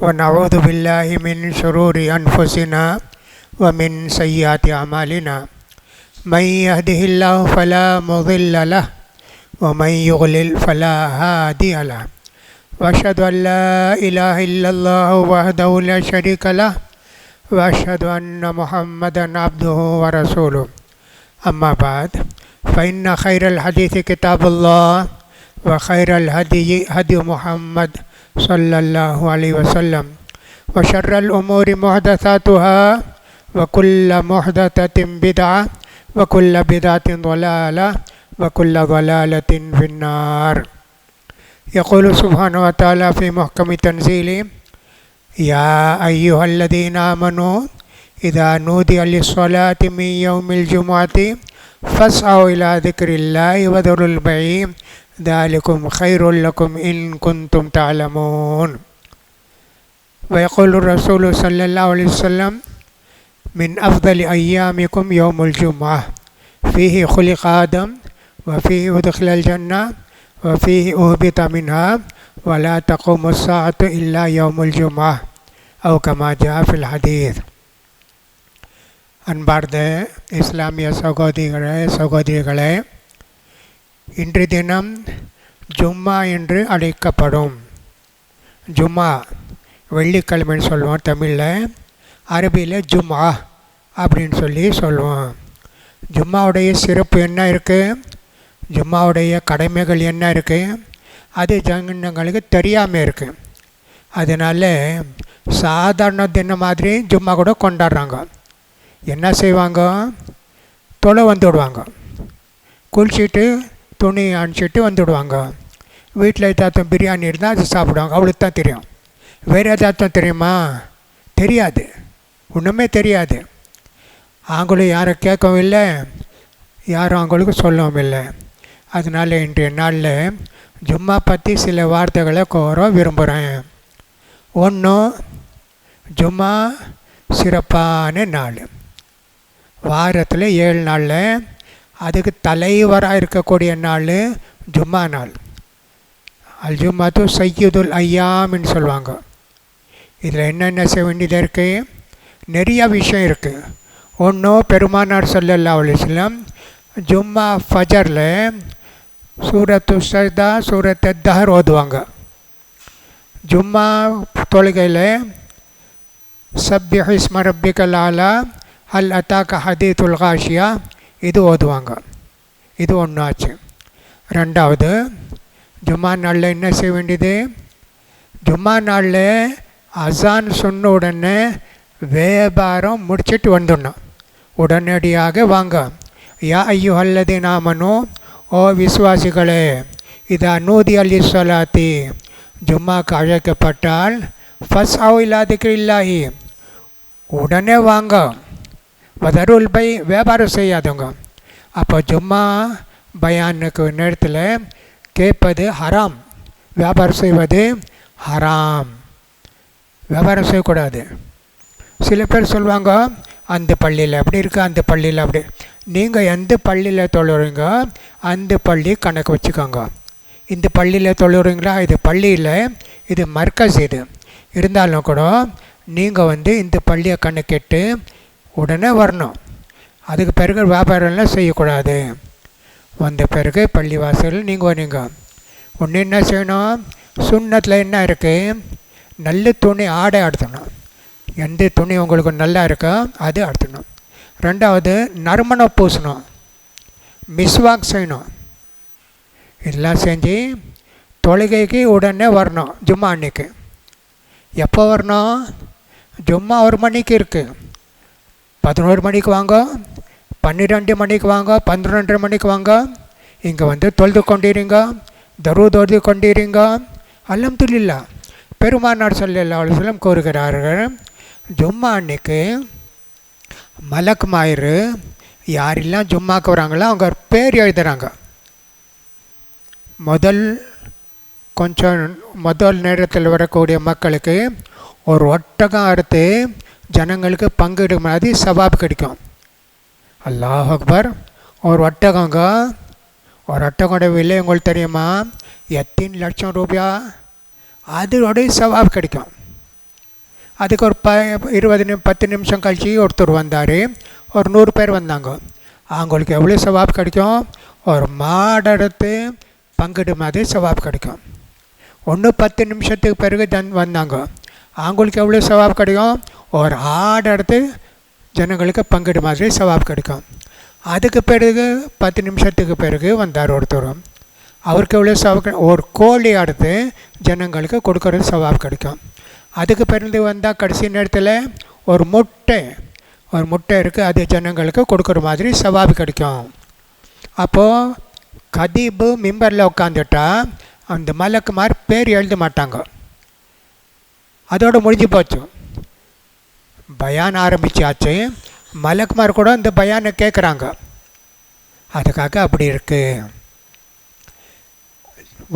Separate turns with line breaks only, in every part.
ونعوذ بالله من شرور أنفسنا ومن سيئات أعمالنا من يهده الله فلا مضل له ومن يغلل فلا هادي له وأشهد أن لا إله إلا الله وحده لا شريك له وأشهد أن محمدا عبده ورسوله أما بعد فإن خير الحديث كتاب الله وخير الهدي هدي محمد صلى الله عليه وسلم وشر الأمور محدثاتها وكل محدثة بدعة وكل بدعة ضلالة وكل ضلالة في النار يقول سبحانه وتعالى في محكم تنزيله يا أيها الذين آمنوا إذا نودي للصلاة من يوم الجمعة فاسعوا إلى ذكر الله وذروا البعيم ذلكم خير لكم إن كنتم تعلمون ويقول الرسول صلى الله عليه وسلم من أفضل أيامكم يوم الجمعة فيه خلق آدم وفيه أدخل الجنة وفيه أهبط منها ولا تقوم الساعة إلا يوم الجمعة أو كما جاء في الحديث அன்பார்ந்த இஸ்லாமிய சகோதரிகளே சகோதரிகளே இன்று தினம் ஜும்மா என்று அழைக்கப்படும் ஜும்மா வெள்ளிக்கிழமைன்னு சொல்லுவோம் தமிழில் அரபியில் ஜும்மா அப்படின்னு சொல்லி சொல்லுவோம் ஜும்மாவுடைய சிறப்பு என்ன இருக்குது ஜும்மாவுடைய கடமைகள் என்ன இருக்குது அது ஜனங்களுக்கு தெரியாமல் இருக்குது அதனால் சாதாரண தினம் மாதிரி ஜும்மா கூட கொண்டாடுறாங்க என்ன செய்வாங்க தொலை வந்து விடுவாங்க குளிச்சுட்டு துணி அணிச்சிட்டு வந்துவிடுவாங்க வீட்டில் ஏதாத்தம் பிரியாணி இருந்தால் அது சாப்பிடுவாங்க அவளுக்கு தான் தெரியும் வேறு ஏதாச்சும் தெரியுமா தெரியாது ஒன்றுமே தெரியாது அவங்களும் யாரை கேட்கவும் இல்லை யாரும் அவங்களுக்கு சொல்லவும் இல்லை அதனால் இன்றைய நாளில் ஜும்மா பற்றி சில வார்த்தைகளை கோர விரும்புகிறேன் ஒன்றும் ஜும்மா சிறப்பான நாள் வாரத்தில் ஏழு நாளில் அதுக்கு தலைவராக இருக்கக்கூடிய நாள் ஜும்மா நாள் அல் ஜும்மா தூ சையதுல் ஐயாம்னு சொல்லுவாங்க இதில் என்னென்ன செய்ய வேண்டியதாக இருக்குது நிறையா விஷயம் இருக்குது ஒன்றும் பெருமானார் சொல்லலாம் அலிஸ்லாம் ஜும்மா ஃபஜரில் சூரத்து சர்தா சூரத் தஹர் ஓதுவாங்க ஜும்மா தொழுகையில் சப்யஹிஸ்ம அல் அத்தாக்க ஹதீத் உல்காஷியா இது ஓதுவாங்க இது ஒன்று ஆச்சு ரெண்டாவது ஜும்மா நாளில் என்ன செய்ய வேண்டியது ஜும்மா நாளில் அசான் சொன்ன உடனே வியாபாரம் முடிச்சுட்டு வந்துடணும் உடனடியாக வாங்க யா ஐயோ அல்லது நாமனோ ஓ விசுவாசிகளே இதா நூதி அலி சொலாத்தி ஜும்மாக்கு அழைக்கப்பட்டால் ஃபஸ்ட் ஆவ் இல்லாதக்கு இல்லாகி உடனே வாங்க தருள் பை வியாபாரம் செய்யாதவங்க அப்போ ஜும்மா பயானுக்கு நேரத்தில் கேட்பது ஹராம் வியாபாரம் செய்வது ஹராம் வியாபாரம் செய்யக்கூடாது சில பேர் சொல்லுவாங்க அந்த பள்ளியில் அப்படி இருக்குது அந்த பள்ளியில் அப்படி நீங்கள் எந்த பள்ளியில் தொழுறீங்க அந்த பள்ளி கணக்கு வச்சுக்கோங்க இந்த பள்ளியில் தொழுறீங்களா இது பள்ளியில் இது மர்க்கஸ் இது இருந்தாலும் கூட நீங்கள் வந்து இந்த பள்ளியை கணக்கிட்டு உடனே வரணும் அதுக்கு பிறகு வியாபாரம்லாம் செய்யக்கூடாது வந்த பிறகு பள்ளி வாசல் நீங்கள் வரீங்க ஒன்று என்ன செய்யணும் சுண்ணத்தில் என்ன இருக்குது நல்ல துணி ஆடை அடுத்தணும் எந்த துணி உங்களுக்கு நல்லா இருக்கோ அது அடுத்தணும் ரெண்டாவது நறுமணம் பூசணும் மிஸ்வாக் செய்யணும் இதெல்லாம் செஞ்சு தொழுகைக்கு உடனே வரணும் ஜும்மா அன்னைக்கு எப்போ வரணும் ஜும்மா ஒரு மணிக்கு இருக்குது பதினோரு மணிக்கு வாங்க பன்னிரெண்டு மணிக்கு வாங்க பன்னிரெண்டு மணிக்கு வாங்க இங்கே வந்து தொழுது கொண்டிருங்க தருவது ஓதி கொண்டிருங்க அலம்துல்லா பெருமானார் சொல்ல அலுவலம் கூறுகிறார்கள் ஜும்மா அன்னைக்கு மலக் மாயிறு யாரெல்லாம் ஜும்மாக்கு வராங்களோ அவங்க பேர் எழுதுகிறாங்க முதல் கொஞ்சம் முதல் நேரத்தில் வரக்கூடிய மக்களுக்கு ஒரு ஒட்டகம் அறுத்து ஜனங்களுக்கு பங்கிடும் மாதிரி சவாப் கிடைக்கும் அல்லாஹ் அக்பர் ஒரு ஒட்டகங்க ஒரு ஒட்டகோட விலை உங்களுக்கு தெரியுமா எத்தனை லட்சம் ரூபாயா அதோடைய சவாப் கிடைக்கும் அதுக்கு ஒரு ப இருபது நிமி பத்து நிமிஷம் கழித்து ஒருத்தர் வந்தார் ஒரு நூறு பேர் வந்தாங்க அவங்களுக்கு எவ்வளோ சவாப் கிடைக்கும் ஒரு மாடெடுத்து பங்கிடு மாதிரி சவாப் கிடைக்கும் ஒன்று பத்து நிமிஷத்துக்கு பிறகு தன் வந்தாங்க அவங்களுக்கு எவ்வளோ சவாப் கிடைக்கும் ஒரு எடுத்து ஜனங்களுக்கு பங்கெடு மாதிரி சவாப் கிடைக்கும் அதுக்கு பிறகு பத்து நிமிஷத்துக்கு பிறகு வந்தார் ஒருத்தர் அவருக்கு எவ்வளோ சவாப் ஒரு கோழி அடுத்து ஜனங்களுக்கு கொடுக்குறது சவாப் கிடைக்கும் அதுக்கு பிறகு வந்தால் கடைசி நேரத்தில் ஒரு முட்டை ஒரு முட்டை இருக்குது அது ஜனங்களுக்கு கொடுக்குற மாதிரி சவாப் கிடைக்கும் அப்போது கதீபு மிம்பரில் உட்காந்துட்டா அந்த மலக்குமார் பேர் எழுத மாட்டாங்க அதோடு முடிஞ்சு போச்சு பயான் ஆரம்பித்தாச்சு மலக்குமார் கூட இந்த பயானை கேட்குறாங்க அதுக்காக அப்படி இருக்குது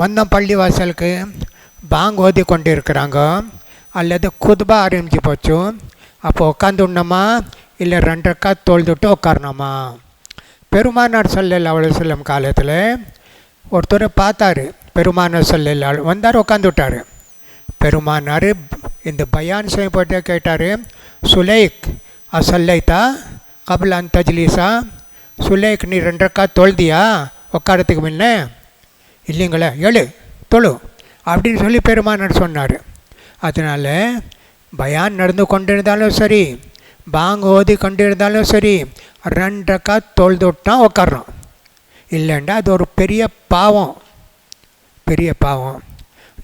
வந்தம் பள்ளிவாசலுக்கு பாங் ஓதி கொண்டு இருக்கிறாங்க அல்லது குதுபா ஆரம்பிச்சு போச்சு அப்போ உட்காந்துடணுமா இல்லை ரெண்டரைக்கா தொழுதுட்டு உட்காரணுமா பெருமானார் சொல்லல் அவ்வளோ சொல்லும் காலத்தில் ஒருத்தர் பார்த்தார் பெருமானார் சொல்லல் வந்தார் உட்காந்துட்டார் பெருமானார் இந்த பயான் போட்டே கேட்டார் சுலைக் அசல்லைத்தா கபில் அந்த தஜ்லீஸா சுலைக் நீ ரெண்டு ரெண்டரைக்கா தொழுதியா உட்காரத்துக்கு முன்ன இல்லைங்களே எழு தொழு அப்படின்னு சொல்லி பெருமானார் சொன்னார் அதனால் பயான் நடந்து கொண்டு இருந்தாலும் சரி பாங் ஓதி கொண்டு இருந்தாலும் சரி ரெண்டக்கா தொழுது விட்டான் உட்காரோம் இல்லைண்டா அது ஒரு பெரிய பாவம் பெரிய பாவம்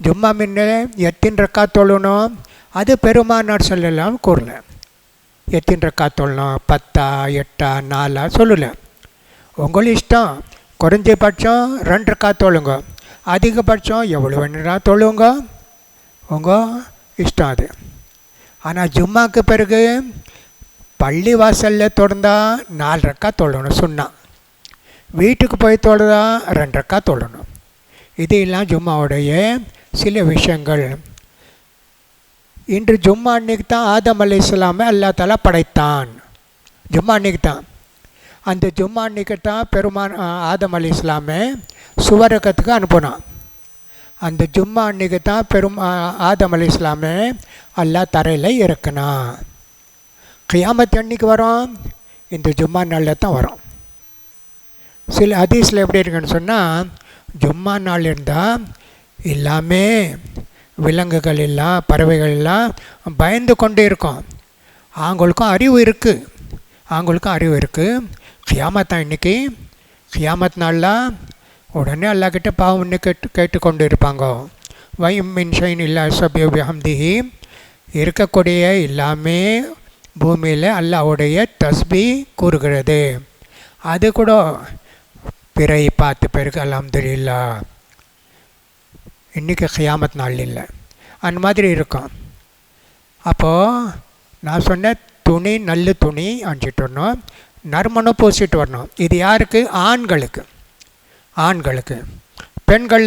ஜும்மா முன்னே எத்தின் ரக்கா தொழணும் அது பெருமானார் சொல்லலாம் கூறல எத்தின் ரக்கா பத்தா எட்டா நாலா சொல்லலை உங்களும் இஷ்டம் குறைஞ்சபட்சம் ரெண்டு ரக்கா தொழுங்க அதிகபட்சம் எவ்வளோ வேணுனா தொழுங்க உங்கள் இஷ்டம் அது ஆனால் ஜும்மாக்கு பிறகு பள்ளி வாசலில் தொடர்ந்தால் நாலு ரக்கா தொழணும் சொன்னான் வீட்டுக்கு போய் தொழுதா ரெண்டு ரக்கா தொழணும் இதையெல்லாம் ஜும்மாவுடைய சில விஷயங்கள் இன்று ஜும்மா அன்னைக்கு தான் ஆதம் அல்ல இஸ்லாமை அல்லா தலா படைத்தான் ஜும்மா அன்னைக்கு தான் அந்த ஜும்மா அன்னைக்கு தான் பெருமான் ஆதம் அலி இஸ்லாமை சுவரகத்துக்கு அனுப்பினான் அந்த ஜும்மா அன்னைக்கு தான் பெரும் ஆதம் அலி இஸ்லாமே அல்லா தரையில் இறக்குனான் கையாமத்து அன்னைக்கு வரும் இந்த ஜும்மா நாளில் தான் வரும் சில ஹதீஸில் எப்படி இருக்குன்னு சொன்னால் ஜும்மா நாள் இருந்தால் எல்லாமே விலங்குகள் எல்லாம் பறவைகள் எல்லாம் பயந்து கொண்டு இருக்கும் அவங்களுக்கும் அறிவு இருக்குது அவங்களுக்கும் அறிவு இருக்குது கியாமத் இன்றைக்கி கியாமத் நாளெலாம் உடனே அல்லாக்கிட்ட பாவம் இன்னும் கேட்டு கேட்டுக்கொண்டு இருப்பாங்க வயம் மின்சைன் இல்லா சபியோபி இருக்கக்கூடிய எல்லாமே பூமியில் அல்லாவுடைய தஸ்பி கூறுகிறது அது கூட பிறை பார்த்து பிறகு அலமதுல்லா இன்றைக்கி ஹியாமத் நாள் இல்லை அந்த மாதிரி இருக்கும் அப்போது நான் சொன்னேன் துணி நல்ல துணி அணிஞ்சிட்டு வரணும் நறுமணம் பூசிட்டு வரணும் இது யாருக்கு ஆண்களுக்கு ஆண்களுக்கு பெண்கள்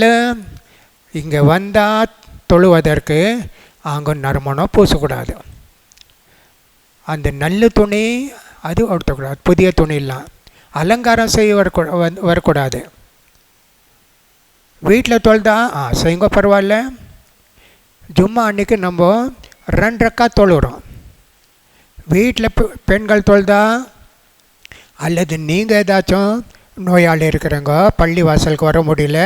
இங்கே வந்தால் தொழுவதற்கு அவங்க நறுமணம் பூசக்கூடாது அந்த நல்ல துணி அது உடுத்தக்கூடாது புதிய துணி இல்லாம் அலங்காரம் செய்ய வரக்கூடாது வீட்டில் தொழுதா ஆ செய்யுங்க பரவாயில்ல ஜும்மா அன்றைக்கி நம்ம ரெண்டரைக்கா தொழுகிறோம் வீட்டில் பெண்கள் தொழுதா அல்லது நீங்கள் ஏதாச்சும் நோயாளி இருக்கிறவங்க பள்ளி வாசலுக்கு வர முடியல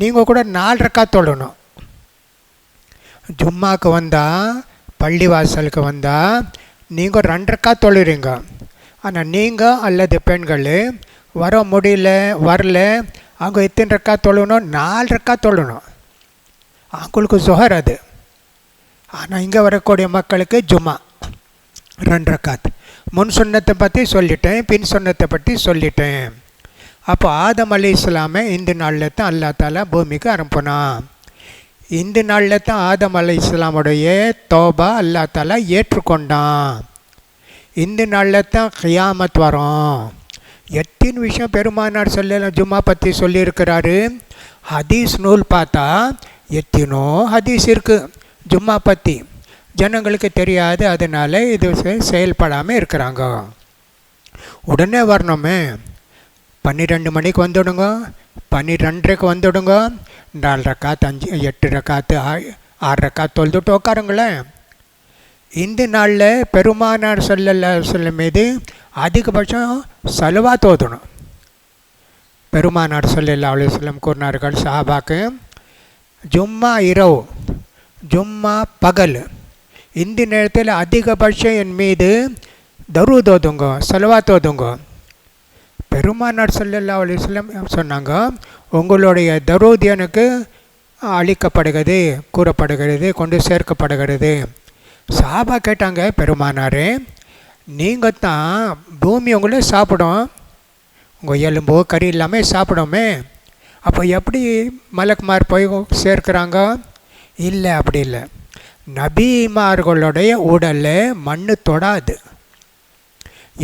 நீங்கள் கூட நாலரைக்கா தொழணும் ஜும்மாவுக்கு வந்தால் பள்ளி வாசலுக்கு வந்தால் நீங்கள் ரெண்டரைக்கா தொழுறீங்க ஆனால் நீங்கள் அல்லது பெண்கள் வர முடியல வரல அவங்க எத்தனை ரக்கா தொழணும் நாலு ரக்கா தொழணும் அவங்களுக்கு சுகர் அது ஆனால் இங்கே வரக்கூடிய மக்களுக்கு ஜுமா ரெண்டு ரக்காத் முன் சொன்னத்தை பற்றி சொல்லிட்டேன் பின் சொன்னத்தை பற்றி சொல்லிட்டேன் அப்போ ஆதம் அலி இஸ்லாமை இந்த நாளில் தான் அல்லா தாலா பூமிக்கு அனுப்பினான் இந்த நாளில் தான் ஆதம் அலி இஸ்லாமுடைய தோபா அல்லா தாலா ஏற்றுக்கொண்டான் இந்த நாளில் தான் கியாமத் வரும் எத்தின் விஷயம் பெருமானார் சொல்லலாம் ஜும்மா பற்றி சொல்லியிருக்கிறாரு ஹதீஸ் நூல் பார்த்தா எத்தினோ ஹதீஸ் இருக்குது ஜும்மா பற்றி ஜனங்களுக்கு தெரியாது அதனால் இது செயல்படாமல் இருக்கிறாங்க உடனே வரணுமே பன்னிரெண்டு மணிக்கு வந்துவிடுங்க பன்னிரெண்டரைக்கு வந்துவிடுங்க நாலு ரக்காத்து அஞ்சு எட்டு ரக்காத்து ஆறு ரக்காத்து தொழுதுட்டு உட்காருங்களேன் இந்த நாளில் பெருமானார் சொல்லல்ல சொல்ல மீது அதிகபட்சம் சலுவா தோதணும் பெருமானார் சொல்லல்லா அலி சொல்லம் கூறினார்கள் சாபாக்கு ஜும்மா இரவு ஜும்மா பகல் இந்த நேரத்தில் அதிகபட்சம் என் மீது தரு தோதுங்க சலுவா தோதுங்க பெருமானார் சொல்லல்லா அலி சொல்லம் சொன்னாங்க உங்களுடைய தரோதியனுக்கு அளிக்கப்படுகிறது கூறப்படுகிறது கொண்டு சேர்க்கப்படுகிறது சாபா கேட்டாங்க பெருமானார் நீங்கள் தான் பூமி உங்களே சாப்பிடும் உங்கள் எலும்போ கறி இல்லாமல் சாப்பிடோமே அப்போ எப்படி மலக்குமார் போய் சேர்க்குறாங்க இல்லை அப்படி இல்லை நபிமார்களுடைய உடலில் மண் தொடாது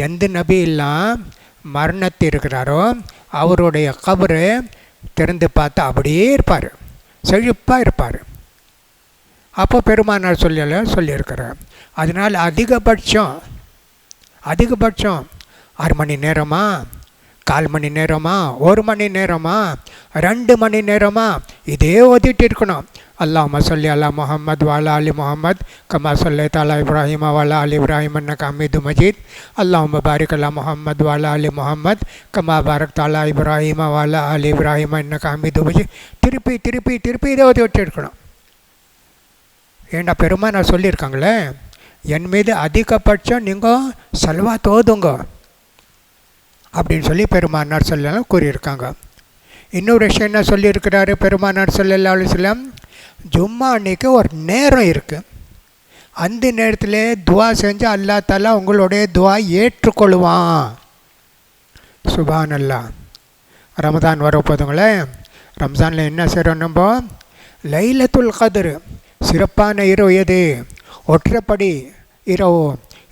எந்த நபியெல்லாம் மரணத்து இருக்கிறாரோ அவருடைய கபரு திறந்து பார்த்தா அப்படியே இருப்பார் செழிப்பாக இருப்பார் அப்போ பெருமானார் சொல்ல சொல்லியிருக்கிறார் அதனால் அதிகபட்சம் அதிகபட்சம் ஆறு மணி நேரமா கால் மணி நேரமா ஒரு மணி நேரமா ரெண்டு மணி நேரமா இதே ஓதிட்டு இருக்கணும் அல்லாஹ் சொல்லி அல்லா முகமது வாலா அலி முகமது கமா சொல்லி தாலா இப்ராஹிம் வாலா அலி இப்ராஹிம் அண்ணா காமிது மஜீத் அல்லாஹ் பாரிக் அல்லா முகமது வாலா அலி முகமது கமா பாரக் தாலா இப்ராஹிம் வாலா அலி இப்ராஹிம் அண்ணா காமிது மஜீத் திருப்பி திருப்பி திருப்பி இதை ஓதி இருக்கணும் ஏன்னா நான் சொல்லியிருக்காங்களே என் மீது அதிகபட்சம் நீங்கள் செல்வா தோதுங்க அப்படின்னு சொல்லி பெருமானார் சொல்லலாம் கூறியிருக்காங்க இன்னொரு விஷயம் என்ன சொல்லியிருக்கிறாரு பெருமானார் சொல்லல்லா சில ஜும்மா அன்னைக்கு ஒரு நேரம் இருக்குது அந்த நேரத்தில் துவா செஞ்சு அல்லா தாலா உங்களுடைய துவா ஏற்றுக்கொள்வான் சுபான் அல்லா ரமதான் வர ரம்ஜானில் என்ன செய்கிறோம் நம்ம லைலத்துல் கதிர் சிறப்பான இரவு எது ஒற்றப்படி இரவு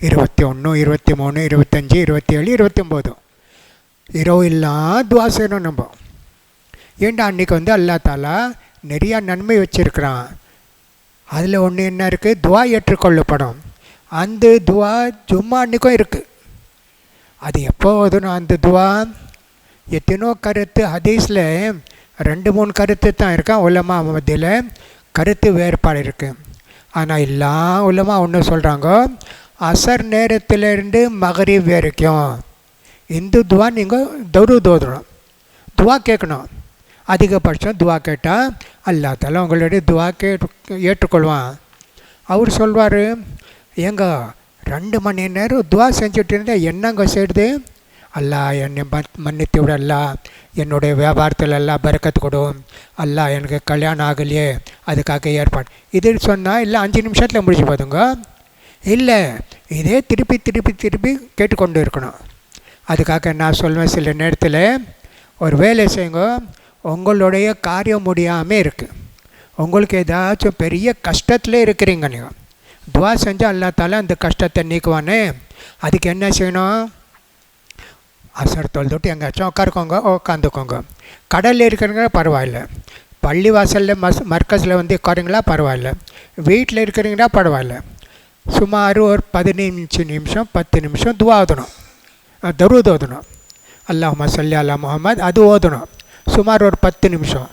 இருபத்தி ஒன்று இருபத்தி மூணு இருபத்தஞ்சி இருபத்தி ஏழு இருபத்தி ஒம்பது இரவு எல்லாம் துவா செய்யணும் நம்ம ஏண்டா அன்றைக்கி வந்து அல்லா தாலா நிறையா நன்மை வச்சுருக்கிறான் அதில் ஒன்று என்ன இருக்குது துவா ஏற்றுக்கொள்ளப்படும் அந்த துவா ஜும்மா அன்றைக்கும் இருக்குது அது எப்போ ஓதணும் அந்த துவா எத்தனோ கருத்து ஹதீஸில் ரெண்டு மூணு கருத்து தான் இருக்கான் உலமா மத்தியில் கருத்து வேறுபாடு இருக்குது ஆனால் எல்லா உள்ளமாக ஒன்று சொல்கிறாங்க அசர் நேரத்திலேருந்து மகரி வரைக்கும் இந்து துவா நீங்கள் தௌரு தோதணும் துவா கேட்கணும் அதிகபட்சம் துவா கேட்டால் அல்லாத்தாலும் உங்களுடைய துவா கேட்டு ஏற்றுக்கொள்வான் அவர் சொல்வார் எங்கள் ரெண்டு மணி நேரம் துவா செஞ்சுட்டு இருந்தால் என்னங்க செய்யுது அல்லா என்னை மன்னித்து விட அல்லா என்னுடைய வியாபாரத்தில் எல்லாம் பறக்கத்து கொடும் அல்லா எனக்கு கல்யாணம் ஆகலையே அதுக்காக ஏற்பாடு இது சொன்னால் இல்லை அஞ்சு நிமிஷத்தில் முடிச்சு போதுங்க இல்லை இதே திருப்பி திருப்பி திருப்பி கேட்டுக்கொண்டு இருக்கணும் அதுக்காக நான் சொல்வேன் சில நேரத்தில் ஒரு வேலை செய்யுங்க உங்களுடைய காரியம் முடியாமல் இருக்குது உங்களுக்கு ஏதாச்சும் பெரிய கஷ்டத்தில் இருக்கிறீங்க நீங்கள் துவா செஞ்சால் அல்லாத்தால அந்த கஷ்டத்தை நீக்குவானே அதுக்கு என்ன செய்யணும் அசர் தொல் தொட்டு எங்கேயாச்சும் உட்காருக்கோங்க உட்காந்துக்கோங்க கடலில் இருக்கிறவங்க பரவாயில்ல பள்ளிவாசலில் மஸ் மர்க்கஸில் வந்து உட்காருங்களா பரவாயில்ல வீட்டில் இருக்கிறீங்கன்னா பரவாயில்ல சுமார் ஒரு பதினஞ்சு நிமிஷம் பத்து நிமிஷம் துவா ஓதணும் தருவது ஓதணும் அல்லாஹ் சல்லி அல்லா முகமது அது ஓதணும் சுமார் ஒரு பத்து நிமிஷம்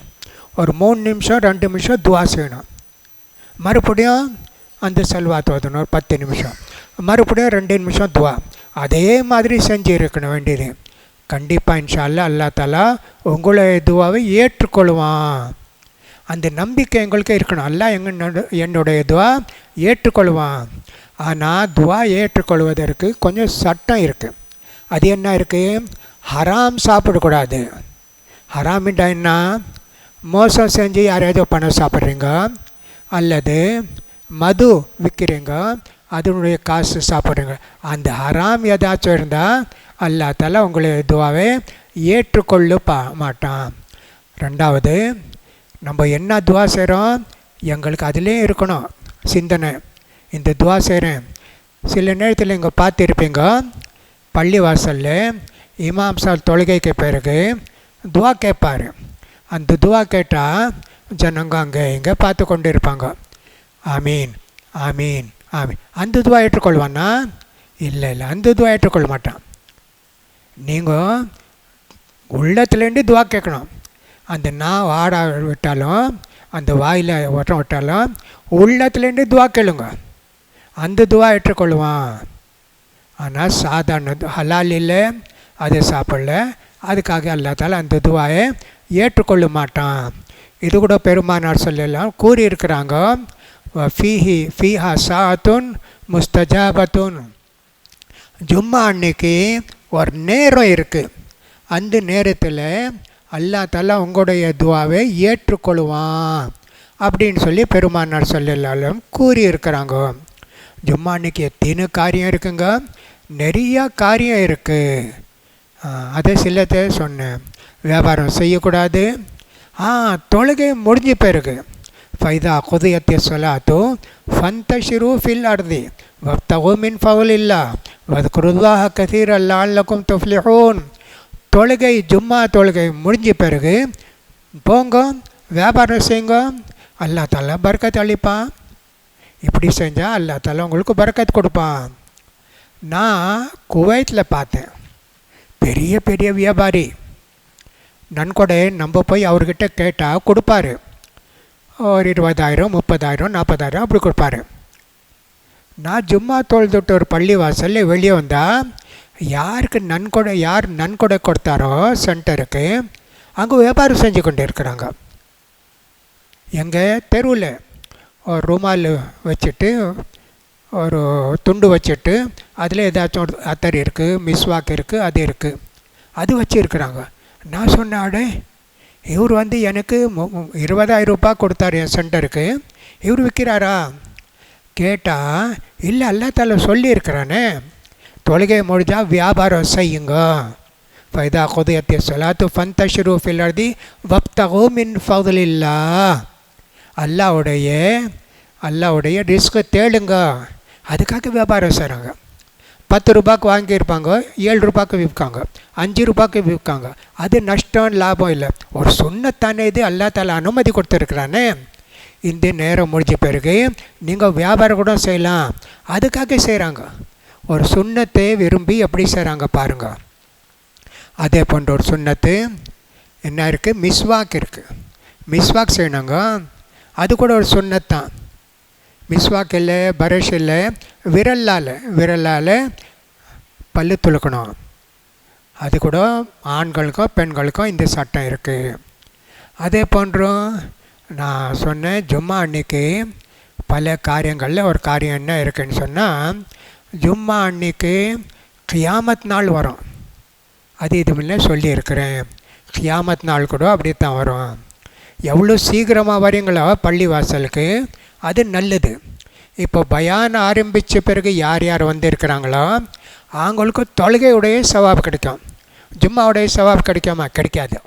ஒரு மூணு நிமிஷம் ரெண்டு நிமிஷம் துவா செய்யணும் மறுபடியும் அந்த செல்வாத் ஓதணும் ஒரு பத்து நிமிஷம் மறுபடியும் ரெண்டு நிமிஷம் துவா அதே மாதிரி செஞ்சு இருக்கணும் வேண்டியது கண்டிப்பாக இன்ஷா அல்லா அல்லா தாலா உங்களை துவாவை ஏற்றுக்கொள்வான் அந்த நம்பிக்கை எங்களுக்கு இருக்கணும் எல்லாம் எங்க என்னுடைய துவா ஏற்றுக்கொள்வான் ஆனால் துவா ஏற்றுக்கொள்வதற்கு கொஞ்சம் சட்டம் இருக்குது அது என்ன இருக்குது ஹராம் சாப்பிடக்கூடாது ஹராமிட்டா என்ன மோசம் செஞ்சு யாரையாவது பணம் சாப்பிட்றீங்க அல்லது மது விற்கிறீங்க அதனுடைய காசு சாப்பிட்றீங்க அந்த ஹராம் ஏதாச்சும் இருந்தால் அல்லாத்தால் உங்களுடைய இதுவாகவே ஏற்றுக்கொள்ளு பா மாட்டான் ரெண்டாவது நம்ம என்ன துவா செய்கிறோம் எங்களுக்கு அதுலேயும் இருக்கணும் சிந்தனை இந்த துவா செய்கிறேன் சில நேரத்தில் இங்கே பார்த்துருப்பீங்க பள்ளி வாசலில் இமாம் சார் தொழுகைக்கு பிறகு துவா கேட்பார் அந்த துவா கேட்டால் ஜனங்க அங்கே இங்கே பார்த்து கொண்டு இருப்பாங்க ஆமீன் ஆமீன் ஆமீன் அந்த துவா ஏற்றுக்கொள்வானா இல்லை இல்லை அந்த துவா ஏற்றுக்கொள்ள மாட்டான் நீங்கள் உள்ளத்துலேருந்து துவா கேட்கணும் அந்த நான் வாட விட்டாலும் அந்த வாயில் ஒட்டம் விட்டாலும் உள்ளத்துலேருந்து துவா கேளுங்க அந்த துவா ஏற்றுக்கொள்வான் ஆனால் சாதாரண ஹலால் இல்லை அதை சாப்பிடல அதுக்காக அல்லாத்தால் அந்த துவாயை ஏற்றுக்கொள்ள மாட்டான் இது கூட பெருமானார் சொல்லலாம் கூறியிருக்கிறாங்க ஃபீஹி ஃபீஹா சாத்துன் முஸ்தஜாபத்துன் ஜும்மா அன்னைக்கு ஒரு நேரம் இருக்குது அந்த நேரத்தில் அல்லா தலா உங்களுடைய துவாவை ஏற்றுக்கொள்வான் அப்படின்னு சொல்லி பெருமானார் சொல்லலாலும் கூறியிருக்கிறாங்க ஜும்மா அன்னைக்கு எத்தனை காரியம் இருக்குங்க நிறையா காரியம் இருக்குது அதை சிலத்தை சொன்னேன் வியாபாரம் செய்யக்கூடாது ஆ தொழுகை முடிஞ்சு பிறகு ஃபைதா குதியத்தை சொல்லாத்தோ ஃபந்த ஷிரு ஃபில் அர்தி வப்தகோ மின் ஃபவுல் இல்லா கசீர் கதீர் அல்லால்லக்கும் தொஃப்லிஹோன் தொழுகை ஜும்மா தொழுகை முடிஞ்ச பிறகு போங்க வியாபாரம் செய்யுங்க அல்லா தால பறக்கத் அளிப்பான் இப்படி செஞ்சால் அல்லா தால உங்களுக்கு பறக்கத் கொடுப்பான் நான் குவைத்தில் பார்த்தேன் பெரிய பெரிய வியாபாரி நன்கொடை நம்ம போய் அவர்கிட்ட கேட்டால் கொடுப்பாரு ஒரு இருபதாயிரம் முப்பதாயிரம் நாற்பதாயிரம் அப்படி கொடுப்பாரு நான் ஜும்மா தொழுதுட்டு ஒரு பள்ளி வாசலில் வெளியே வந்தால் யாருக்கு நன்கொடை யார் நன்கொடை கொடுத்தாரோ சென்டருக்கு அங்கே வியாபாரம் செஞ்சு கொண்டு இருக்கிறாங்க எங்கள் தெருவில் ஒரு ரூமால் வச்சுட்டு ஒரு துண்டு வச்சுட்டு அதில் ஏதாச்சும் ஒரு அத்தர் இருக்குது மிஸ்வாக் இருக்குது அது இருக்குது அது வச்சுருக்குறாங்க நான் சொன்னாடே இவர் வந்து எனக்கு இருபதாயிரம் ரூபாய் கொடுத்தார் என் சென்டருக்கு இவர் விற்கிறாரா கேட்டால் இல்லை அல்லா தலை சொல்லியிருக்கிறானே தொழுகை முடிஞ்சால் வியாபாரம் செய்யுங்க ஃபைதா குதயத்திய சொலாத்து ஃபந்தஷரு ஃபில்லர்தி வப்தகோ மின் இல்லா அல்லாவுடைய அல்லாவுடைய ரிஸ்க்கு தேடுங்க அதுக்காக வியாபாரம் செய்கிறாங்க பத்து ரூபாய்க்கு வாங்கியிருப்பாங்க ஏழு ரூபாய்க்கு விற்காங்க அஞ்சு ரூபாய்க்கு விற்காங்க அது நஷ்டம் லாபம் இல்லை ஒரு சொன்னத்தானே இது அல்லா தால அனுமதி கொடுத்துருக்குறானே இந்த நேரம் முடிஞ்ச பிறகு நீங்கள் வியாபாரம் கூட செய்யலாம் அதுக்காக செய்கிறாங்க ஒரு சுண்ணத்தை விரும்பி எப்படி செய்கிறாங்க பாருங்கள் அதே போன்ற ஒரு சுண்ணத்து என்ன இருக்குது மிஸ்வாக் இருக்குது மிஸ்வாக் செய்யணுங்க அது கூட ஒரு சுண்ணத்தான் மிஸ்வாக் இல்லை பரஷ் இல்லை விரலால் விரலால் பல்லு துளுக்கணும் அது கூட ஆண்களுக்கும் பெண்களுக்கும் இந்த சட்டம் இருக்குது அதே போன்றும் நான் சொன்னேன் ஜும்மா அன்னைக்கு பல காரியங்களில் ஒரு காரியம் என்ன இருக்குதுன்னு சொன்னால் ஜும்மா அன்னைக்கு கியாமத் நாள் வரும் அது இது முன்னே சொல்லியிருக்கிறேன் கியாமத் நாள் கூட அப்படி தான் வரும் எவ்வளோ சீக்கிரமாக வரீங்களோ பள்ளி வாசலுக்கு அது நல்லது இப்போ பயான் ஆரம்பித்த பிறகு யார் யார் வந்திருக்கிறாங்களோ அவங்களுக்கு தொழுகையுடைய சவாப் கிடைக்கும் ஜும்மாவுடைய சவாப் கிடைக்காமா கிடைக்காது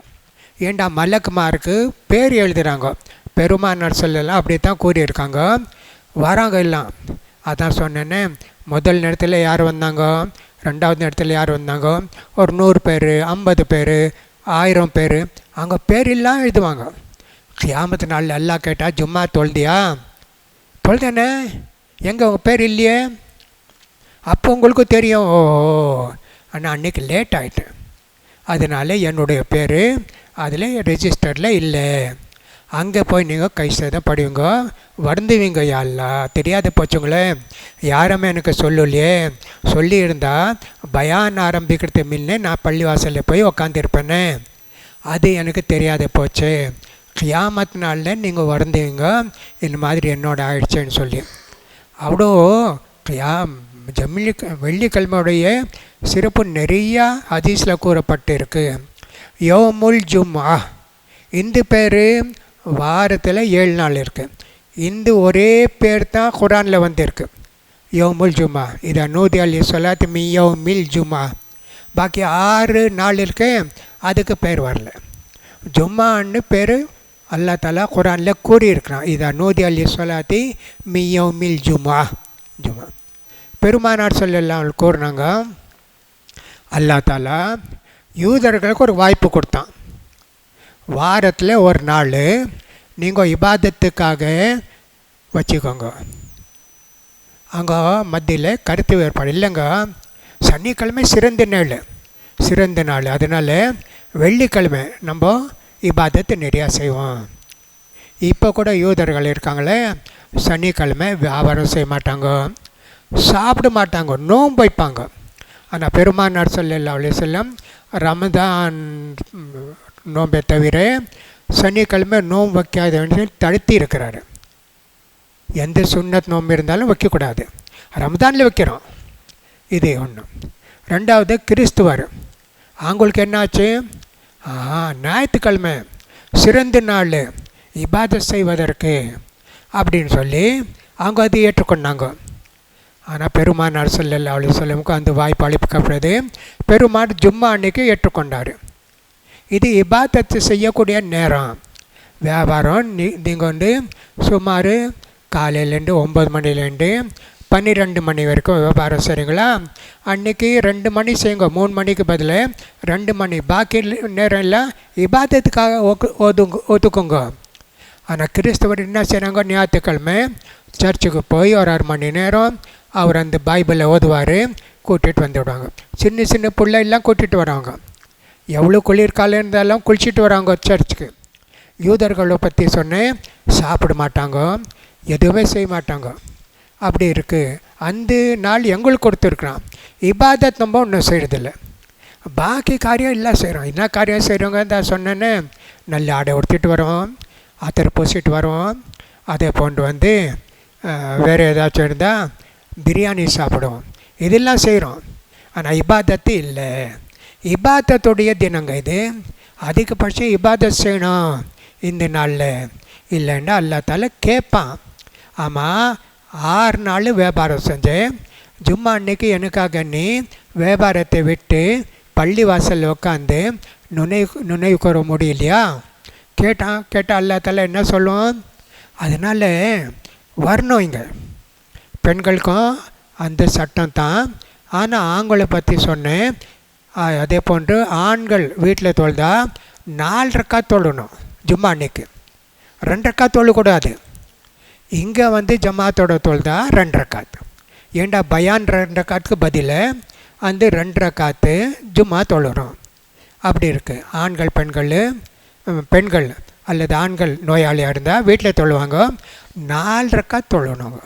ஏண்டா மலக்குமாருக்கு பேர் எழுதுகிறாங்க பெருமானார் சொல்லலாம் அப்படி தான் கூறியிருக்காங்க வராங்க எல்லாம் அதான் சொன்னேன்னு முதல் நேரத்தில் யார் வந்தாங்கோ ரெண்டாவது நேரத்தில் யார் வந்தாங்கோ ஒரு நூறு பேர் ஐம்பது பேர் ஆயிரம் பேர் பேர் பேரெல்லாம் எழுதுவாங்க கியாமத்து நாளில் எல்லாம் கேட்டால் ஜும்மா தொழுதியா தொழுதேண்ணே எங்கே உங்கள் பேர் இல்லையே அப்போ உங்களுக்கும் தெரியும் ஓ ஆனால் அன்றைக்கி லேட் ஆகிட்டேன் அதனால என்னுடைய பேர் அதில் ரெஜிஸ்டரில் இல்லை அங்கே போய் நீங்கள் கைசேதம் படிவுங்க வருந்துவீங்க யாழ்லா தெரியாத போச்சுங்களே யாருமே எனக்கு சொல்லலையே சொல்லியிருந்தால் பயான் ஆரம்பிக்கிறது முன்னே நான் பள்ளிவாசலில் போய் உக்காந்துருப்பேனே அது எனக்கு தெரியாத போச்சு கியாமத்தினால நாளில் நீங்கள் வருந்துவீங்க இந்த மாதிரி என்னோட ஆயிடுச்சுன்னு சொல்லி அவ்வளோ கியா ஜம்மிழி வெள்ளிக்கிழமையுடைய சிறப்பு நிறையா கூறப்பட்டு இருக்குது யோமுல் ஜும்மா இந்த பேர் வாரத்தில் ஏழு நாள் இருக்குது இந்து ஒரே பேர் தான் குரானில் வந்திருக்கு யோமுல் ஜுமா இதை நூதி அலி சொல்லாத் மி மில் ஜுமா பாக்கி ஆறு நாள் இருக்கு அதுக்கு பேர் வரல ஜும்மான்னு பேர் அல்லா தாலா குரானில் கூறியிருக்கிறான் இதா நூதி அலி சொல்லாத்தி மியோ மில் ஜுமா ஜுமா பெருமானார் சொல்லலாம் கூறினாங்க அல்லா தாலா யூதர்களுக்கு ஒரு வாய்ப்பு கொடுத்தான் வாரத்தில் ஒரு நாள் நீங்கள் இபாதத்துக்காக வச்சுக்கோங்க அங்கே மத்தியில் கருத்து வேறுபாடு இல்லைங்க சனிக்கிழமை சிறந்த நாள் சிறந்த நாள் அதனால் வெள்ளிக்கிழமை நம்ம இபாதத்து நிறையா செய்வோம் இப்போ கூட யூதர்கள் இருக்காங்களே சனிக்கிழமை வியாபாரம் செய்ய மாட்டாங்க சாப்பிட மாட்டாங்க நோன்பு வைப்பாங்க ஆனால் பெருமானார் சொல்லல அவளே செல்லம் ரமதான் நோன்பை தவிர சனிக்கிழமை நோன்பு வைக்காத வேண்டிய தடுத்து இருக்கிறாரு எந்த சுண்ணத் நோம்பு இருந்தாலும் வைக்கக்கூடாது ரம்ஜானில் வைக்கிறோம் இது ஒன்று ரெண்டாவது கிறிஸ்துவர் அவங்களுக்கு என்னாச்சு ஆஹா ஞாயிற்றுக்கிழமை சிறந்த நாள் இபாத செய்வதற்கு அப்படின்னு சொல்லி அவங்க அதை ஏற்றுக்கொண்டாங்க ஆனால் பெருமான் அரசல் அவளை சொல்லுமுக்கு அந்த வாய்ப்பு அளிக்கப்படுறது பெருமான் ஜும்மா அன்னைக்கு ஏற்றுக்கொண்டார் இது இபாதத்து செய்யக்கூடிய நேரம் வியாபாரம் நீ நீங்கள் வந்து சுமார் காலையிலேருந்து ஒம்பது மணிலேருந்து பன்னிரெண்டு மணி வரைக்கும் வியாபாரம் சரிங்களா அன்றைக்கி ரெண்டு மணி செய்யுங்க மூணு மணிக்கு பதில் ரெண்டு மணி பாக்கி நேரம் எல்லாம் இபாதத்துக்காக ஒதுங்கு ஒதுக்குங்க ஆனால் கிறிஸ்தவர் என்ன செய்கிறாங்க ஞாயிற்றுக்கிழமை சர்ச்சுக்கு போய் ஒரு ஆறு மணி நேரம் அவர் அந்த பைபிளை ஓதுவார் கூட்டிகிட்டு வந்துவிடுவாங்க சின்ன சின்ன பிள்ளைலாம் கூட்டிகிட்டு வருவாங்க எவ்வளோ குளிர்காலம் இருந்தாலும் குளிச்சுட்டு வராங்க சர்ச்சுக்கு யூதர்களை பற்றி சொன்னேன் சாப்பிட மாட்டாங்க எதுவுமே செய்ய மாட்டாங்க அப்படி இருக்குது அந்த நாள் எங்களுக்கு கொடுத்துருக்குறான் இபாதத் நம்ம ஒன்றும் செய்கிறதில்ல பாக்கி காரியம் எல்லாம் செய்கிறோம் என்ன காரியம் செய்கிறவங்க தான் சொன்னேன்னு நல்ல ஆடை உடுத்திட்டு வரோம் ஆத்தரை பூசிட்டு வரோம் அதே போன்று வந்து வேறு ஏதாச்சும் இருந்தால் பிரியாணி சாப்பிடுவோம் இதெல்லாம் செய்கிறோம் ஆனால் இபாதத்து இல்லை இபாத்தத்துடைய தினங்க இது அதிகபட்சம் இபாதத் செய்யணும் இந்த நாளில் இல்லைன்னா அல்லாத்தால கேட்பான் ஆமாம் ஆறு நாள் வியாபாரம் செஞ்சேன் ஜும்மா அன்னைக்கு எனக்காக நீ வியாபாரத்தை விட்டு பள்ளி வாசலில் உட்காந்து நுணை நுழைவு கூற முடியலையா கேட்டான் கேட்டால் அல்லாத்தால என்ன சொல்லுவோம் அதனால் வரணும் இங்கே பெண்களுக்கும் அந்த சட்டம் தான் ஆனால் ஆண்களை பற்றி சொன்னேன் அதே போன்று ஆண்கள் வீட்டில் தொழுதா நாலு ரக்கா தொழணும் ஜும்மா அன்னைக்கு ரெண்டு ரக்கா தொழக்கூடாது இங்கே வந்து ஜமாத்தோட தொழுதா ரெண்டு ரக்காத் ஏண்டா பயான் ரெண்டு ரக்காத்துக்கு பதில் அந்த ரெண்டு ரக்காத்து ஜும்மா தொழுறோம் அப்படி இருக்குது ஆண்கள் பெண்கள் பெண்கள் அல்லது ஆண்கள் நோயாளியாக இருந்தால் வீட்டில் தொழுவாங்க நாலு ரக்கா தொழணும்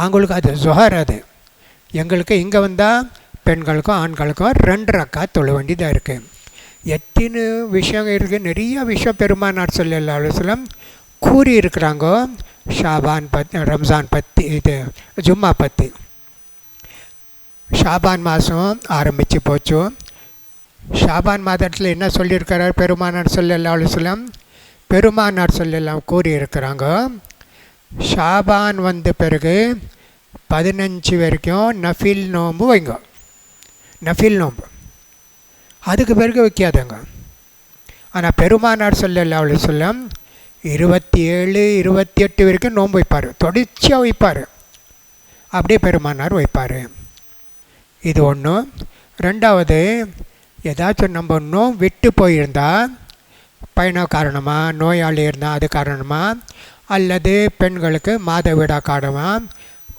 அவங்களுக்கு அது ஜொஹர் அது எங்களுக்கு இங்கே வந்தால் பெண்களுக்கும் ஆண்களுக்கும் ரெண்டு ரக்கா தொழ வேண்டியதாக இருக்குது எத்தனை விஷயம் இருக்குது நிறைய விஷயம் பெருமானார் சொல்லம் கூறி கூறியிருக்கிறாங்கோ ஷாபான் பத் ரம்ஜான் பற்றி இது ஜும்மா பற்றி ஷாபான் மாதம் ஆரம்பித்து போச்சு ஷாபான் மாதத்தில் என்ன சொல்லியிருக்கிறார் பெருமானார் சொல்ல அலுவலம் பெருமானார் சொல்லலாம் கூறியிருக்கிறாங்கோ ஷாபான் வந்த பிறகு பதினஞ்சு வரைக்கும் நஃபில் நோம்பு வைங்க நஃபில் நோம்பு அதுக்கு பிறகு வைக்காதங்க ஆனால் பெருமானார் சொல்லல அவளை சொல்ல இருபத்தி ஏழு இருபத்தி எட்டு வரைக்கும் நோன்பு வைப்பார் தொடர்ச்சியாக வைப்பார் அப்படியே பெருமானார் வைப்பார் இது ஒன்று ரெண்டாவது ஏதாச்சும் நம்ம இன்னும் விட்டு போயிருந்தால் பயணம் காரணமாக நோயாளி இருந்தால் அது காரணமாக அல்லது பெண்களுக்கு மாதவிடா காரணமாக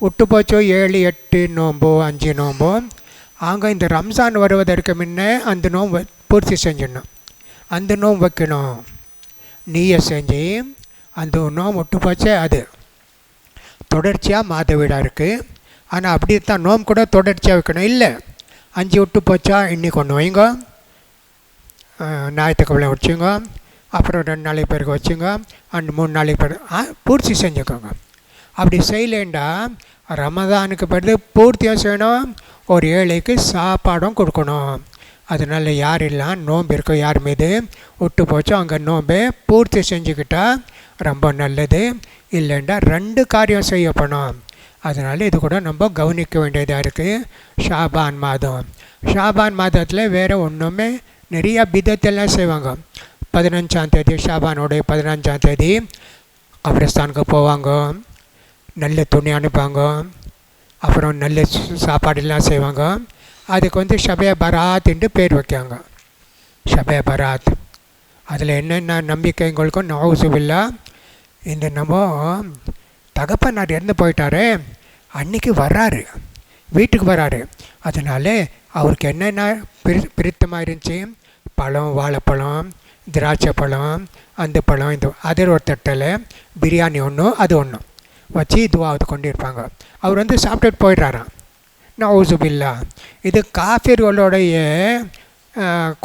விட்டு போச்சோ ஏழு எட்டு நோம்போ அஞ்சு நோம்போ ஆக இந்த ரம்ஜான் வருவதற்கு முன்னே அந்த நோம் பூர்த்தி செஞ்சிடணும் அந்த நோம்பு வைக்கணும் நீயை செஞ்சு அந்த நோம்பு விட்டு போச்சே அது தொடர்ச்சியாக மாதவிடாக இருக்குது ஆனால் அப்படி தான் நோம் கூட தொடர்ச்சியாக வைக்கணும் இல்லை அஞ்சு விட்டு போச்சா இன்றைக்கி ஒன்று வைங்க ஞாயிற்றுக்கிழமை வச்சுங்க அப்புறம் ரெண்டு நாளைக்கு பிறகு வச்சுங்க அண்ட் மூணு நாளைக்கு பிறகு பூர்த்தி செஞ்சுக்கோங்க அப்படி செய்யலேண்டா ரமதானுக்கு பிறகு பூர்த்தியாக செய்யணும் ஒரு ஏழைக்கு சாப்பாடும் கொடுக்கணும் அதனால் யாரெல்லாம் நோன்பு இருக்கோ யார் மீது விட்டு போச்சோ அங்கே நோன்பை பூர்த்தி செஞ்சுக்கிட்டால் ரொம்ப நல்லது இல்லைண்டா ரெண்டு காரியம் செய்யப்படும் அதனால் இது கூட நம்ம கவனிக்க வேண்டியதாக இருக்குது ஷாபான் மாதம் ஷாபான் மாதத்தில் வேறு ஒன்றுமே நிறையா பிதத்தெல்லாம் செய்வாங்க பதினஞ்சாம் தேதி ஷாபானோடைய பதினஞ்சாம் தேதி கபிரஸ்தானுக்கு போவாங்க நல்ல துணி அனுப்பாங்க அப்புறம் நல்ல சாப்பாடுலாம் செய்வாங்க அதுக்கு வந்து ஷபே பராத் என்று பேர் வைக்காங்க ஷபே பராத் அதில் என்னென்ன நம்பிக்கைங்களுக்கோ இல்லை இந்த நம்ம தகப்பனார் இறந்து போயிட்டாரு அன்னைக்கு வர்றாரு வீட்டுக்கு வர்றாரு அதனால் அவருக்கு என்னென்ன பிரி பிரித்தமாக இருந்துச்சு பழம் வாழைப்பழம் திராட்சை பழம் அந்த பழம் இந்த அதிர் ஒரு தட்டில் பிரியாணி ஒன்று அது ஒன்று வச்சு துவாவது கொண்டிருப்பாங்க அவர் வந்து சாப்பிட்டுட்டு போயிடுறாராம் நான் ஊசுபில்லா இது காஃபிர்களுடைய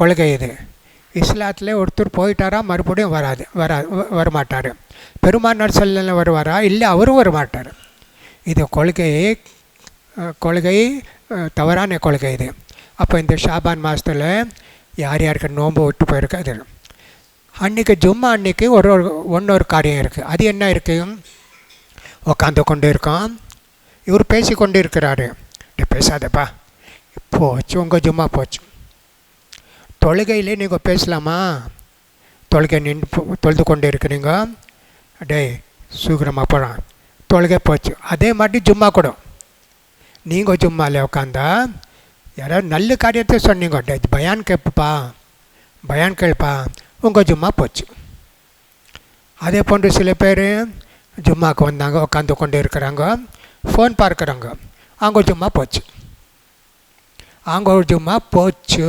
கொள்கை இது இஸ்லாத்தில் ஒருத்தர் போயிட்டாரா மறுபடியும் வராது வரா வரமாட்டார் பெருமாள் செல்லில் வருவாரா இல்லை அவரும் வரமாட்டார் இது கொள்கை கொள்கை தவறான கொள்கை இது அப்போ இந்த ஷாபான் மாதத்தில் யார் யாருக்கு நோன்பு விட்டு போயிருக்கு அது அன்றைக்கி ஜும்மா அன்னைக்கு ஒரு ஒரு ஒன்று ஒரு காரியம் இருக்குது அது என்ன இருக்குது உட்காந்து கொண்டு இருக்கான் இவர் பேசி கொண்டு இருக்கிறாரு டே பேசாதப்பா போச்சு உங்கள் ஜும்மா போச்சு தொழுகையிலே நீங்கள் பேசலாமா தொழுகை நின்று தொழுது கொண்டு இருக்கிறீங்க டே சீக்கிரமாக போகிறான் தொழுகை போச்சு அதே மாதிரி ஜும்மா கூட நீங்கள் ஜும்மாவில் உட்காந்தா யாராவது நல்ல காரியத்தை சொன்னீங்க டே பயான் கேட்பா பயான் கேட்பா உங்கள் ஜும்மா போச்சு அதே போன்று சில பேர் ஜும்மாவுக்கு வந்தாங்க உட்காந்து கொண்டு இருக்கிறாங்க ஃபோன் பார்க்குறாங்க அவங்க ஜும்மா போச்சு அவங்க ஒரு ஜும்மா போச்சு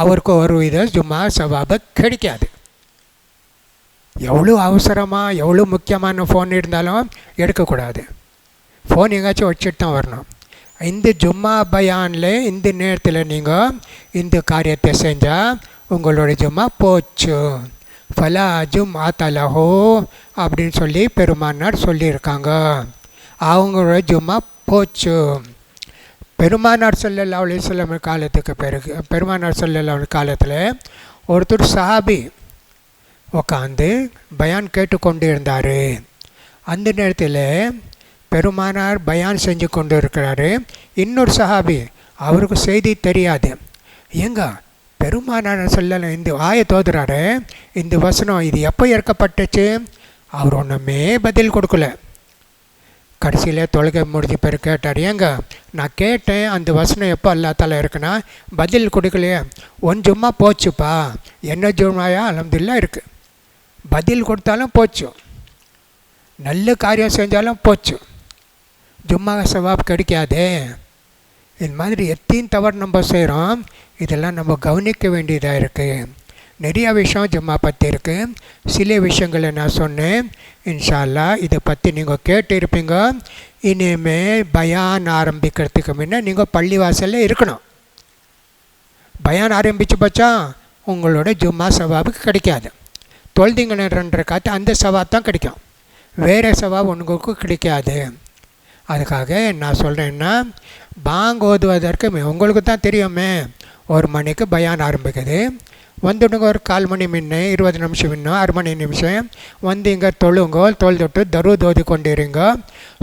அவருக்கு ஒரு வித ஜும்மா சவாப கிடைக்காது எவ்வளோ அவசரமாக எவ்வளோ முக்கியமான ஃபோன் இருந்தாலும் எடுக்கக்கூடாது ஃபோன் எங்கேயாச்சும் வச்சுட்டு தான் வரணும் இந்த ஜும்மா பயானில் இந்த நேரத்தில் நீங்கள் இந்த காரியத்தை செஞ்சால் உங்களோட ஜும்மா போச்சு ஃபலா அஜும் ஆத்தலஹோ அப்படின்னு சொல்லி பெருமானார் சொல்லியிருக்காங்க அவங்களோட ஜும்மா போச்சு பெருமானார் சொல்லல்லா அலிஸ்லாம் காலத்துக்கு பிறகு பெருமானார் சொல்லல்லா காலத்தில் ஒருத்தர் சாபி உட்காந்து பயான் கேட்டு கொண்டு இருந்தார் அந்த நேரத்தில் பெருமானார் பயான் செஞ்சு கொண்டு இருக்கிறாரு இன்னொரு சஹாபி அவருக்கு செய்தி தெரியாது ஏங்க பெருமானான சொல்லலை இந்த வாய தோதுறாரு இந்த வசனம் இது எப்போ இறக்கப்பட்டுச்சு அவர் ஒன்றுமே பதில் கொடுக்கல கடைசியில் தொழுகை முடிஞ்ச பேர் கேட்டார் ஏங்க நான் கேட்டேன் அந்த வசனம் எப்போ அல்லாத்தால இருக்குன்னா பதில் கொடுக்கலையே ஒன் ஜும்மா போச்சுப்பா என்ன ஜுமாயா அலமதுல்லா இருக்குது பதில் கொடுத்தாலும் போச்சு நல்ல காரியம் செஞ்சாலும் போச்சு ஜும்மா சவாப் கிடைக்காதே இது மாதிரி எத்தையும் தவறு நம்ம செய்கிறோம் இதெல்லாம் நம்ம கவனிக்க வேண்டியதாக இருக்குது நிறையா விஷயம் ஜம்மா பற்றி இருக்குது சில விஷயங்களை நான் சொன்னேன் இன்ஷால்லா இதை பற்றி நீங்கள் கேட்டு இருப்பீங்க இனிமே பயான் ஆரம்பிக்கிறதுக்கு முன்னே நீங்கள் பள்ளிவாசலில் இருக்கணும் பயான் ஆரம்பித்து பச்சா உங்களோட ஜும்மா சவாபுக்கு கிடைக்காது தொழுதிங்கன்னு ரெண்டரை காற்று அந்த சவா தான் கிடைக்கும் வேறு சவா உங்களுக்கு கிடைக்காது அதுக்காக நான் சொல்கிறேன்னா பாங் ஓதுவதற்கு உங்களுக்கு தான் தெரியுமே ஒரு மணிக்கு பயான் ஆரம்பிக்குது வந்துடுங்க ஒரு கால் மணி முன்னே இருபது நிமிஷம் இன்னும் அரை மணி நிமிஷம் வந்து இங்கே தொழுங்கோ தொழுதொட்டு தரு தோதி கொண்டிருங்க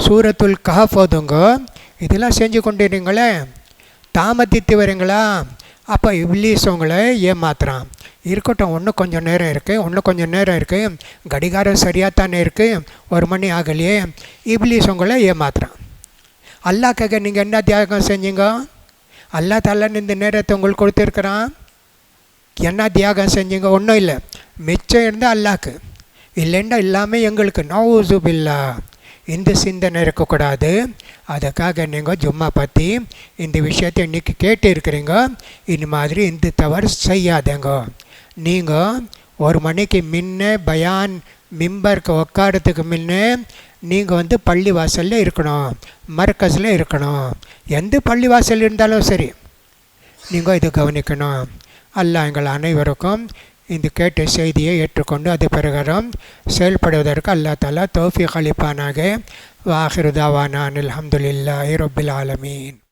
சூரத்துள் கஹ ஓதுங்க இதெல்லாம் செஞ்சு கொண்டிருங்களே தாமதித்து வரீங்களா அப்போ இவ்லீஸ் உங்களை ஏமாத்துறான் இருக்கட்டும் இன்னும் கொஞ்சம் நேரம் இருக்குது இன்னும் கொஞ்சம் நேரம் இருக்குது கடிகாரம் சரியாக தானே இருக்குது ஒரு மணி ஆகலையே இவ்லீஸ் உங்களை ஏமாத்துறான் அல்லாக்காக நீங்கள் என்ன தியாகம் செஞ்சீங்க அல்லா தாலான்னு இந்த நேரத்தை உங்களுக்கு கொடுத்துருக்குறான் என்ன தியாகம் செஞ்சீங்க ஒன்றும் இல்லை மிச்சம் இருந்தால் அல்லாக்கு இல்லைன்னா இல்லாமல் எங்களுக்கு நவுசுபில்லா இந்த சிந்தனை இருக்கக்கூடாது அதுக்காக நீங்கள் ஜும்மா பற்றி இந்த விஷயத்தை இன்றைக்கி கேட்டு இருக்கிறீங்க இந்த மாதிரி இந்த தவறு செய்யாதேங்க நீங்கள் ஒரு மணிக்கு முன்ன பயான் மிம்பருக்கு உக்காரத்துக்கு முன்னே நீங்கள் வந்து பள்ளி வாசலில் இருக்கணும் மர்க்கஸில் இருக்கணும் எந்த பள்ளி வாசல் இருந்தாலும் சரி நீங்கள் இது கவனிக்கணும் அல்ல எங்கள் அனைவருக்கும் இந்த கேட்ட செய்தியை ஏற்றுக்கொண்டு அது பிரகாரம் செயல்படுவதற்கு அல்லா தாலா தோஃபி வாஹிருதாவானா வாஹிருதாவானான் அலமதுல்லா இரபில் ஆலமீன்